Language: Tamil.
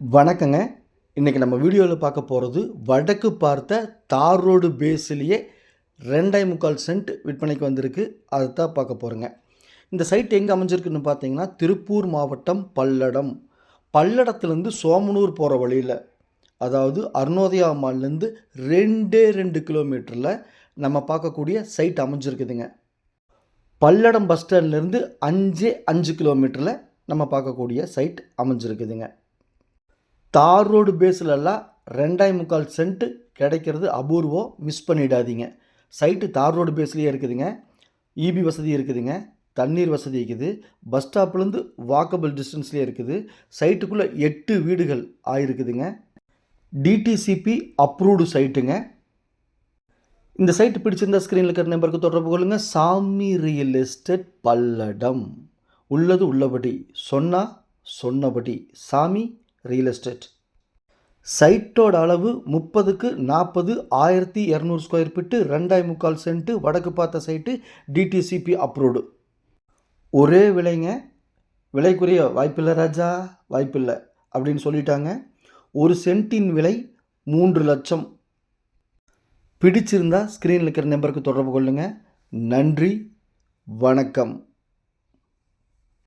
வணக்கங்க. இன்றைக்கி நம்ம வீடியோவில் பார்க்க போகிறது வடக்கு பார்த்த தார் ரோடு பேஸ்லேயே ரெண்டே முக்கால் சென்ட் விற்பனைக்கு வந்திருக்கு. அதை தான் பார்க்க போகிறோங்க இந்த சைட் எங்கே அமைஞ்சிருக்குன்னு பார்த்தீங்கன்னா திருப்பூர் மாவட்டம் பல்லடம். பல்லடத்துலேருந்து சோமனூர் போகிற வழியில் அதாவது அருணோதயா மால்லேருந்து ரெண்டே ரெண்டு கிலோமீட்டரில் நம்ம பார்க்கக்கூடிய சைட் அமைஞ்சிருக்குதுங்க. பல்லடம் பஸ் ஸ்டாண்ட்லேருந்து அஞ்சே அஞ்சு கிலோமீட்டரில் நம்ம பார்க்கக்கூடிய சைட் அமைஞ்சிருக்குதுங்க. தார் ரோடு பேஸ்லலாம் ரெண்டாய் முக்கால் சென்ட்டு கிடைக்கிறது அபூர்வம் மிஸ் பண்ணிடாதீங்க. சைட்டு தார் ரோடு பேஸ்லேயே இருக்குதுங்க. இபி வசதி இருக்குதுங்க. தண்ணீர் வசதி இருக்குது. பஸ் ஸ்டாப்லேருந்து வாக்கபிள் டிஸ்டன்ஸ்லேயே இருக்குது. சைட்டுக்குள்ளே எட்டு வீடுகள் ஆயிருக்குதுங்க. டிடிசிபி அப்ரூவ்டு சைட்டுங்க இந்த சைட்டு பிடிச்சிருந்தா ஸ்க்ரீனில் இருக்கிற நம்பருக்கு தொடர்பு கொள்ளுங்கள் சாமி ரியல் எஸ்டேட் பல்லடம். உள்ளது உள்ளபடி. சொன்னால் சொன்னபடி. சாமி ரியல் எஸ்டேட் சைட்டோட அளவு முப்பதுக்கு நாற்பது ஆயிரத்தி இரநூறு ஸ்கொயர் ஃபீட்டு ரெண்டாய் முக்கால் சென்ட்டு வடக்கு பார்த்த சைட்டு டிடிசிபி அப்ரூவ்டு ஒரே விலைங்க. விலைக்குரிய வாய்ப்பில்லை ராஜா வாய்ப்பில்லை அப்படின்னு சொல்லிட்டாங்க. ஒரு சென்ட்டின் விலை மூன்று லட்சம். பிடிச்சிருந்தா ஸ்க்ரீனில் இருக்கிற நம்பருக்கு தொடர்பு கொள்ளுங்கள் நன்றி. வணக்கம்.